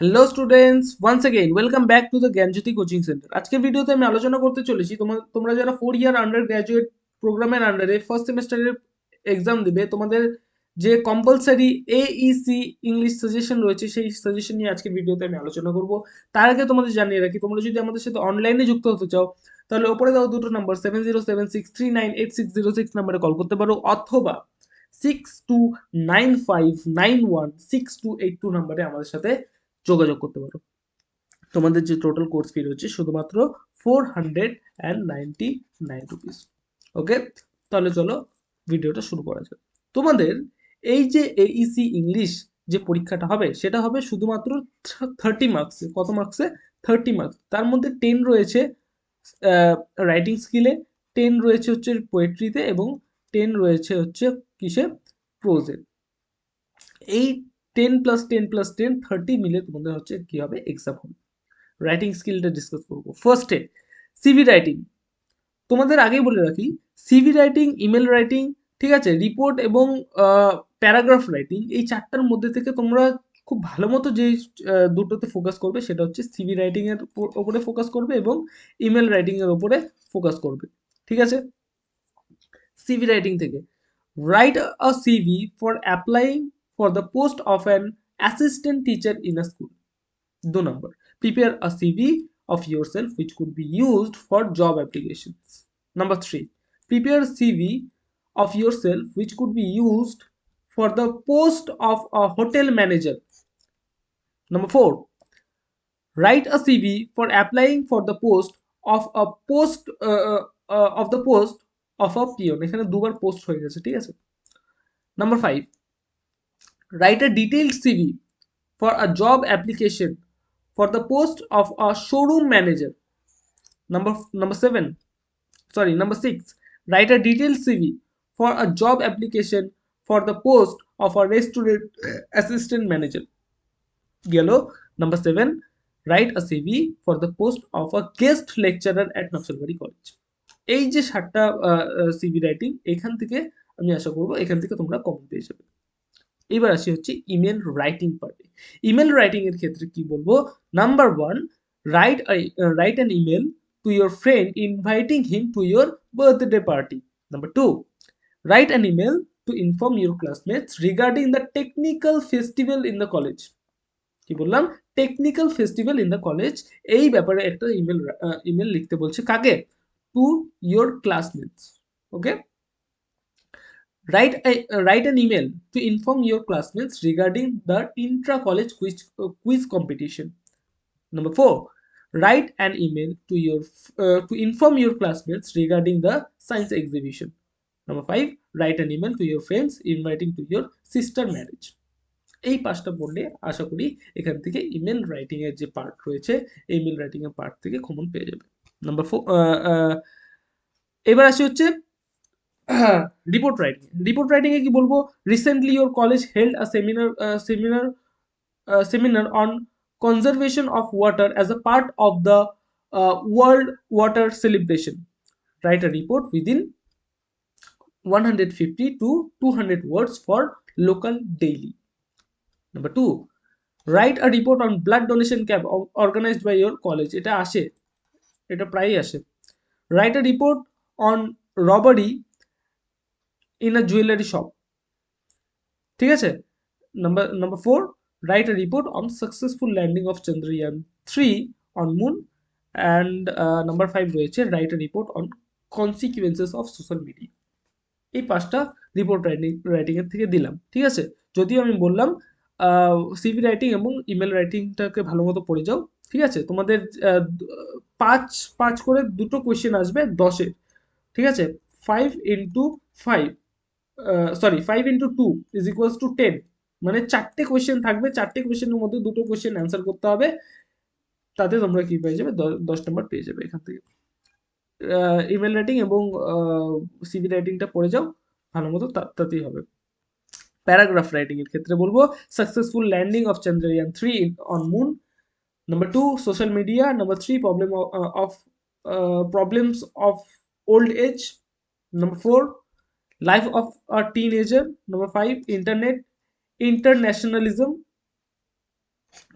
Hello students once again welcome back to the Gyanjyoti coaching centre আজকের ভিডিওতে আমি আলোচনা করতে চলেছি তোমার তোমরা যারা ফোর ইয়ার আন্ডার গ্র্যাজুয়েট প্রোগ্রামের আন্ডারে ফার্স্ট সেমিস্টারের এক্সাম দিবে, তোমাদের যে কম্পালসারি এইসি ইংলিশ সাজেশন রয়েছে, সেই সাজেশন নিয়ে আজকের ভিডিওতে আমি আলোচনা করব। তার আগে তোমাদের জানিয়ে রাখি, তোমরা যদি আমাদের সাথে অনলাইনে যুক্ত হতে চাও, তাহলে ওপরে দাও দুটো number seven zero seven six three nine eight six zero six নাম্বারে কল করতে পারো, অথবা six two nine five nine one six two eight two নাম্বারে আমাদের সাথে যোগাযোগ করতে পারো। তোমাদের যে টোটাল কোর্স ফি রয়েছে শুধুমাত্র four hundred and ninety nine rupees okay তাহলে চলো ভিডিওটা শুরু করা যাক। তোমাদের এই যে এইসি ইংলিশ যে পরীক্ষাটা হবে, সেটা হবে শুধুমাত্র থার্টি মার্কসে কত মার্কসে থার্টি মার্কস তার মধ্যে টেন রয়েছে রাইটিং স্কিলে টেন রয়েছে হচ্ছে পোয়েট্রিতে এবং টেন রয়েছে হচ্ছে কিসে? প্রোজে এই ten plus ten plus ten thirty মিলে তোমাদের হচ্ছে কি হবে এক্সাম হবে। রাইটিং স্কিলটা ডিসকাস করব। ফার্স্টে সিভি রাইটিং তোমাদের আগেই বলে রাখি সিভি রাইটিং ইমেল রাইটিং ঠিক আছে? রিপোর্ট এবং প্যারাগ্রাফ রাইটিং এই চারটার মধ্যে থেকে তোমরা খুব ভালো মতো যে দুটোতে ফোকাস করবে সেটা হচ্ছে সিভি রাইটিংয়ের ওপরে ফোকাস করবে এবং ইমেল রাইটিংয়ের ওপরে ফোকাস করবে। ঠিক আছে? সিভি রাইটিং থেকে। Write a CV for applying for the post of an assistant teacher in a school. Do number. Prepare a CV of yourself which could be used for job applications. Number three. Prepare a CV of yourself which could be used for the post of a hotel manager. Number four. Write a CV for applying for the post of a post uh, uh, of the post of a peon. এখানে দুবার post হয়ে গেছে ঠিক আছে number five write a detailed CV for a job application for the post of a showroom manager. Number number seven, sorry, number six, write a detailed CV for a job application for the post of a restaurant assistant manager. Yellow. Number seven, write a CV for the post of a guest lecturer at Nafsalbari College. এই যে সাতটা CV writing এখান থেকে আমি আশা করব এখান থেকে তোমরা কমন পেয়ে যাবে এবার আসি হচ্ছে ইমেল রাইটিং পার্টে ইমেল রাইটিং এর ক্ষেত্রে কি বলব? Number one write write an email to your friend inviting him to your birthday party number two write an email to inform your classmates regarding the technical festival in the college কি বললাম? Technical festival in the college এই ব্যাপারে একটা email email লিখতে বলছে কাকে? To your classmates okay write a uh, write an email to inform your classmates regarding the intra college quiz uh, quiz competition number 4 write an email to your uh, to inform your classmates regarding the science exhibition number 5 write an email to your friends inviting to your sister marriage এই পাঁচটা পড়লে আশা করি এখান থেকে email writing এর যে part রয়েছে email writing এর পার্ট থেকে কমন পেয়ে যাবে নাম্বার ফোর এবার আসি হচ্ছে রিপোর্ট রাইটিং রিপোর্ট রাইটিং এ কি বলব recently your college held a seminar seminar seminar on conservation of water as a part of the world water celebration write a report within 150 to 200 words for local daily. Number two, write a report on blood donation camp organized by your college. এটা আসে এটা প্রায়ই আসে write a report on robbery in a jewelry shop. ঠিক আছে? Number number four write a report on successful landing of Chandrayaan three on moon and number five রয়েছে write a report on consequences of social media এই পাঁচটা report writing রাইটিংয়ের থেকে দিলাম, ঠিক আছে? যদিও আমি বললাম সিভি রাইটিং এবং ইমেল রাইটিংটাকে ভালো মতো পড়ে যাও, ঠিক আছে? তোমাদের পাঁচ পাঁচ করে দুটো কোয়েশ্চেন আসবে, দশের, ঠিক আছে? Five into five sorry five into two is equals to ten মানে চারটে কোয়েশ্চেন থাকবে, চারটে কোয়েশ্চেনের মধ্যে দুটো কোয়েশ্চেন অ্যান্সার করতে হবে। তাতে তোমরা কি পেয়ে যাবে? দশ নম্বর পেয়ে যাবে এখান থেকে। ইমেল রাইটিং এবং সিভি রাইটিংটা পড়ে যাও। ভালো মতো তাতেই হবে। প্যারাগ্রাফ রাইটিং এর ক্ষেত্রে বলব successful landing of Chandrayaan three on moon number two social media number three problem of problems of old age number four life of a teenager, number five, internet, internationalism.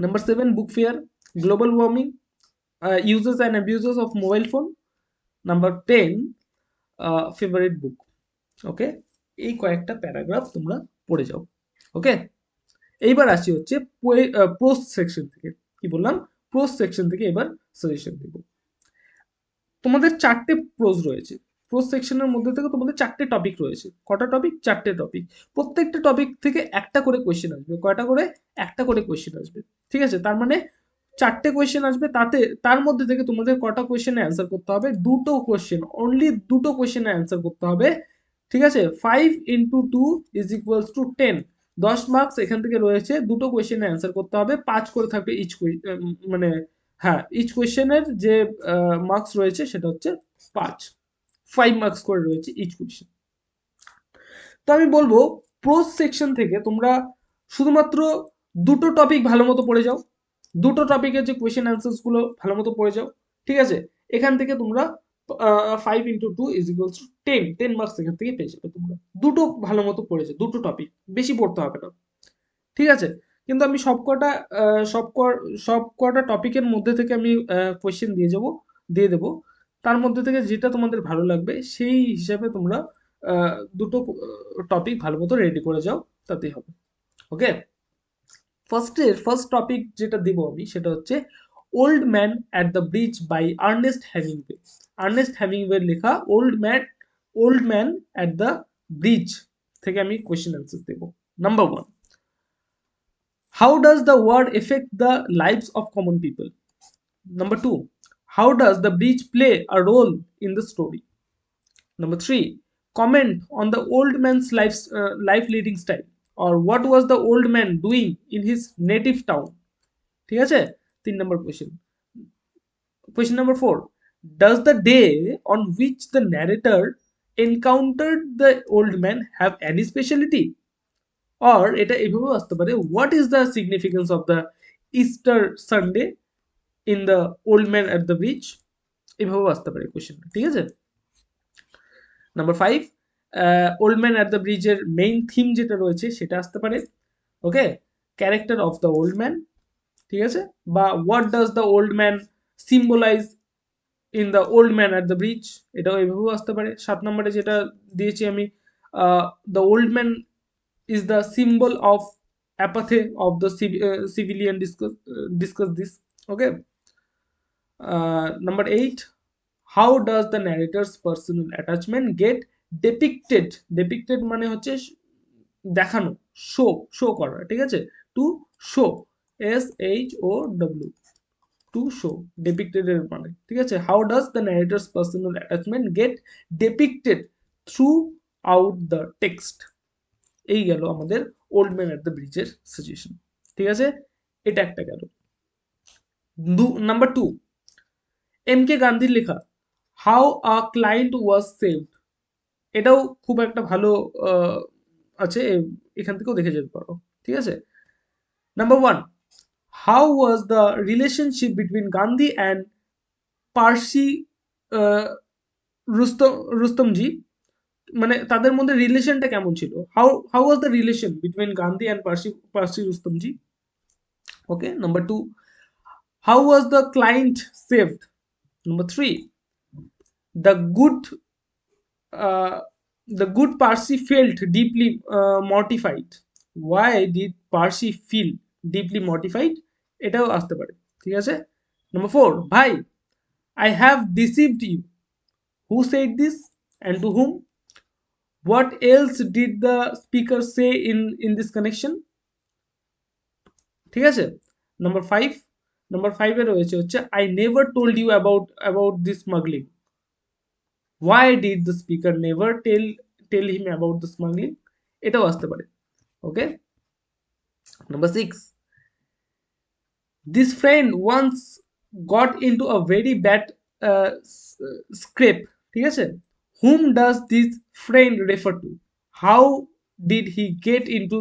Number seven book fair global warming uses and abuses of mobile phone number ten favourite book okay এই কয়েকটা paragraph তোমরা পড়ে যাও। ওকে এইবার আসি হচ্ছে প্রোস section থেকে। কি বললাম? প্রোস সেকশন থেকে এবার সাজেশন দেব। তোমাদের চারটে প্রোজ রয়েছে। প্রোস সেকশনের মধ্যে থেকে তোমাদের চারটে টপিক রয়েছে। কটা টপিক চারটে টপিক প্রত্যেকটা টপিক থেকে একটা করে কোয়েশ্চেন আসবে। কয়টা করে? একটা করে কোয়েশ্চেন আসবে। ঠিক আছে? তার মানে চারটে কোয়েশ্চেন আসবে। তাতে, তার মধ্যে থেকে তোমাদের কটা কোয়েশ্চেনে অ্যান্সার করতে হবে? দুটো কোয়েশ্চেন অনলি দুটো কোয়েশ্চেনে অ্যান্সার করতে হবে। ঠিক আছে? Five into two is equals to ten দশ মার্কস এখান থেকে রয়েছে। দুটো কোয়েশ্চেনে অ্যান্সার করতে হবে। পাঁচ করে থাকবে ইচ মানে হ্যাঁ ইচ কোয়েশ্চেনের যে মার্কস রয়েছে সেটা হচ্ছে পাঁচ। ফাইভ মার্কস করে রয়েছে ইচ কোয়েশ্চেন তো আমি বলব প্রোজ সেকশন থেকে তোমরা শুধুমাত্র দুটো টপিক ভালো মতো পড়ে যাও। দুটো টপিকের যে কোয়েশ্চেন অ্যান্সার্সগুলো ভালো মতো পড়ে যাও, ঠিক আছে? এখান থেকে তোমরা five into two is equals to ten ten marks এখান থেকে পেয়ে যাবে তোমরা। দুটো ভালো মতো পড়েছে দুটো টপিক বেশি পড়তে হবে না। ঠিক আছে? কিন্তু আমি সব কটা সব সব কটা টপিকের মধ্যে থেকে আমি কোয়েশ্চেন দিয়ে যাব, দিয়ে দেবো। তার মধ্যে থেকে যেটা তোমাদের ভালো লাগবে, সেই হিসাবে তোমরা দুটো টপিক ভালো মতো রেডি করে যাও, তাতেই হবে। ওকে ফার্স্টের ফার্স্ট টপিক যেটা দেব আমি, সেটা হচ্ছে old man at the bridge by Ernest having Hemingway Ernest Hemingway লেখা old man old man at the bridge থেকে আমি question answer Dev. Number one how does the word effect the lives of common people number two how does the bridge play a role in the story number three comment on the old man's life, uh, life leading style. Or what was the old man doing in his native town? ঠিক আছে? তিন নম্বর question question number four does the day on which the narrator encountered the old man have any speciality or এটা এভাবেও আসতে পারে what is the significance of the Easter Sunday in the old man at the bridge এভাবেও আসতে পারে কোয়েশ্চেনটা ঠিক আছে? Number five old man at the ব্রিজের মেইন থিম যেটা রয়েছে সেটা আসতে পারে okay character of the old man ঠিক আছে? বা what does the old man symbolise in the old man at the bridge এটাও এভাবেও আসতে পারে। সাত নম্বরে যেটা দিয়েছি আমি the old man is the symbol of apathy of the civilian discuss discuss this okay number eight how does the narrator's personal attachment get depicted depicted মানে হচ্ছে দেখানো শো শো করা, ঠিক আছে? To show S H O W to show depicted এর মানে ঠিক আছে? How does the narrator's personal attachment get depicted throughout the text এই গেল আমাদের ওল্ড ম্যান অ্যাট দ্য ব্রিজের সাজেশন ঠিক আছে? এটা একটা গেল। নাম্বার টু এম কে গান্ধীর লেখা how a client was saved এটাও খুব একটা ভালো আছে, এখান থেকেও দেখে যেতে পারো, ঠিক আছে? Number one how was the relationship between Gandhi and Percy Rustom Rustomji মানে তাদের মধ্যে রিলেশনটা কেমন ছিল? How how was the relation between Gandhi and Percy Percy Rustomji okay number two how was the client saved number three the good uh, the good Parsi felt deeply uh, mortified why did Parsi feel deeply mortified এটাও আসতে পারে ঠিক আছে number four ভাই I have deceived you who said this and to whom what else did the speaker say in in this connection ঠিক আছে number five number ফাইভে রয়েছে হচ্ছে I never told you about about this smuggling why did the speaker never tell tell him about the smuggling এটাও আসতে পারে okay number six this friend once got in to a very bad scrape ঠিক আছে? হুম does this friend refer to how did he get into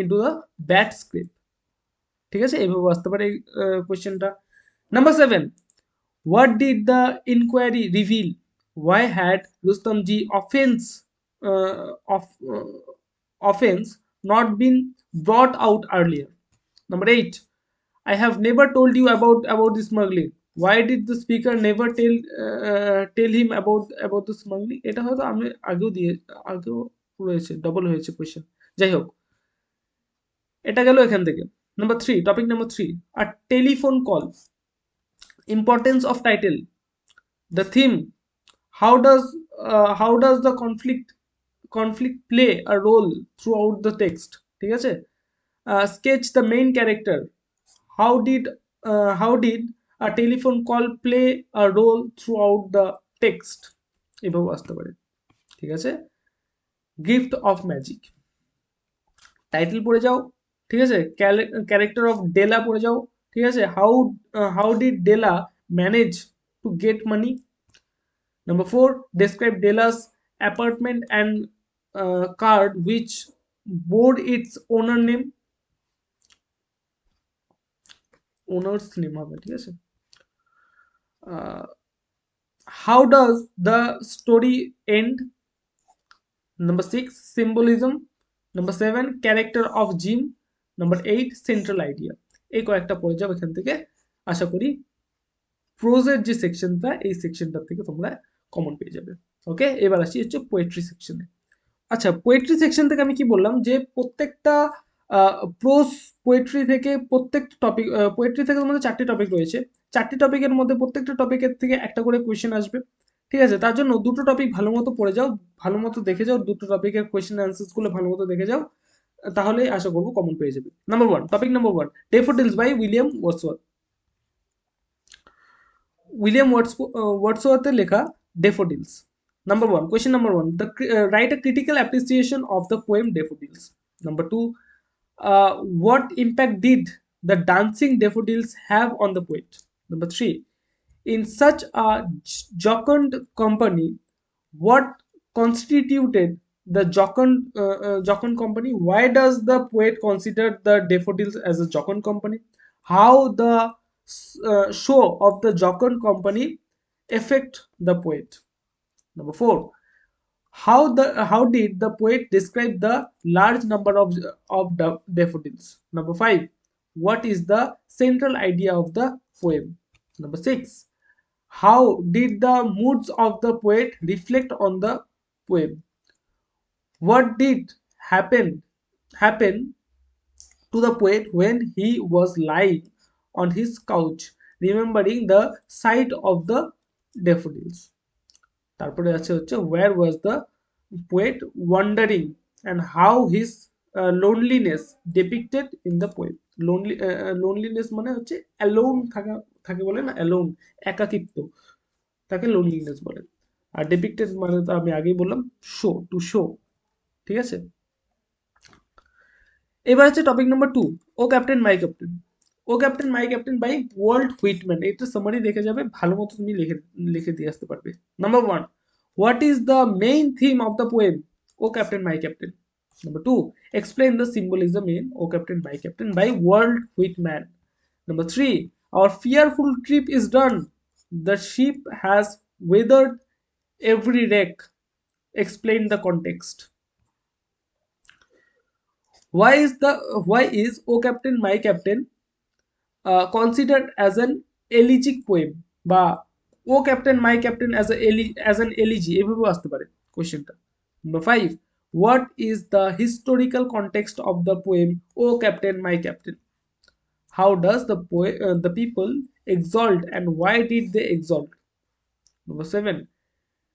into the bad scrape ঠিক আছে? এইভাবে আসতে পারে এই কোয়েশ্চেনটা number seven what did the inquiry reveal why had Rustomji offence of offence not been brought out earlier number eight I have never told you about about the smuggling. Why did the speaker never tell uh, tell him about about the smuggling? এটা হয়তো আমি আগেও দিয়ে আগেও রয়েছে double হয়েছে question যাই হোক এটা গেল এখান থেকে। Number three topic number three R telephone call importance of title the theme how does how does the conflict conflict play a role throughout the text ঠিক আছে? Sketch the main character how did how did a telephone call play a role throughout the text এভাবে আসতে পারে। ঠিক আছে? Gift of magic title পড়ে যাও। ঠিক আছে ক্যারেক্টার অফ ডেলা পড়ে যাও ঠিক আছে how how did Della manage to get money Number four, describe Dela's apartment and uh, card which bore its owner name. Owner's name হবে ঠিক আছে how does the story end number six symbolism number seven character of Jim number eight central idea এই কয়েকটা পড়ে যাও এখান থেকে। আশা করি প্রোজের যে সেকশনটা এই সেকশনটা থেকে তোমরা কমন পেয়ে যাবে। ওকে এবার আসি হচ্ছে পোয়েট্রি সেকশনে আচ্ছা পোয়েট্রি সেকশন থেকে আমি কি বললাম যে প্রত্যেকটা প্রোজ পোয়েট্রি থেকে প্রত্যেকটা টপিক পোয়েট্রি থেকে তোমাদের চারটি টপিক রয়েছে। চারটি টপিকের মধ্যে প্রত্যেকটা টপিকের থেকে একটা করে কোয়েশ্চেন আসবে। ঠিক আছে? তার জন্য দুটো টপিক ভালো মতো পড়ে যাও, ভালো মতো দেখে যাও, দুটো টপিকের কোয়েশ্চেন অ্যান্সার্সগুলো ভালো মতো দেখে যাও। তাহলে আশা করবো কমন পেয়ে যাবে number one topic number one daffodils by William Wordsworth William ওয়ার্ডসওয়ার্থের লেখা daffodils number one question number one the uh, write a critical appreciation of the poem daffodils number two uh, what impact did the dancing daffodils have on the poet number three in such a jocund company what constituted the jocund uh, uh, jocund company why does the poet consider the daffodils as a jocund company? How the uh, show of the jocund company affect the poet? Number four how the how did the poet describe the large number of of daffodils? Number five what is the central idea of the poem? Number six how did the moods of the poet reflect on the poem what did happen happen to the poet when he was lying on his couch remembering the sight of the daffodils তারপরে আছে হচ্ছে where was the poet wandering and how his uh, loneliness depicted in the poem lonely uh, loneliness মানে হচ্ছে alone থাকা থাকে বলে না alone একাকিত্ব তাকে loneliness বলে আর depicted মানে তো আমি আগেই বললাম শো টু শো ঠিক আছে এবার হচ্ছে topic number two O captain my captain O captain my captain by Walt Whitman এটা সামারি দেখে যাবে ভালো মতো তুমি লিখে লিখে দিয়ে আসতে পারবে number one what is the main theme of the poem O captain my captain number two explain the symbolism in O captain my captain by Walt Whitman number three our fearful trip is done the ship has weathered every wreck. Explain the context. why is the why is o captain my captain uh, considered as an elegiac poem বা O captain my captain as এলি as an elegy এভাবেও আসতে পারে কোয়েশ্চেনটা number five what is the historical context of the poem O captain my captain how does the the people exalt and why did they exalt number seven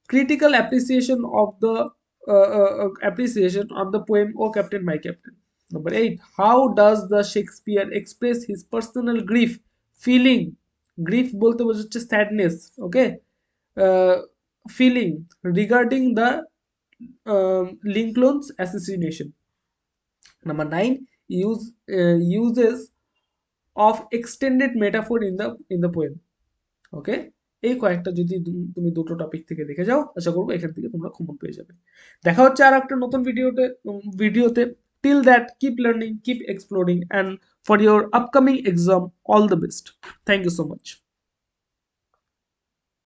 critical appreciation of the uh, uh, appreciation of the poem oh captain my captain number eight how does the shakespeare express his personal grief feeling grief বলতে বোঝাচ্ছে sadness okay uh, feeling regarding the um, lincoln's assassination number nine use uh, uses of extended metaphor in the in the poem okay এই কয়েকটা যদি তুমি দুটো topic থেকে দেখে যাও আশা করব এখান থেকে তোমরা কমন পেয়ে যাবে দেখা হচ্ছে আর একটা নতুন ভিডিওতে ভিডিওতে till that keep learning keep exploring and for your upcoming exam all the best. Thank you so much.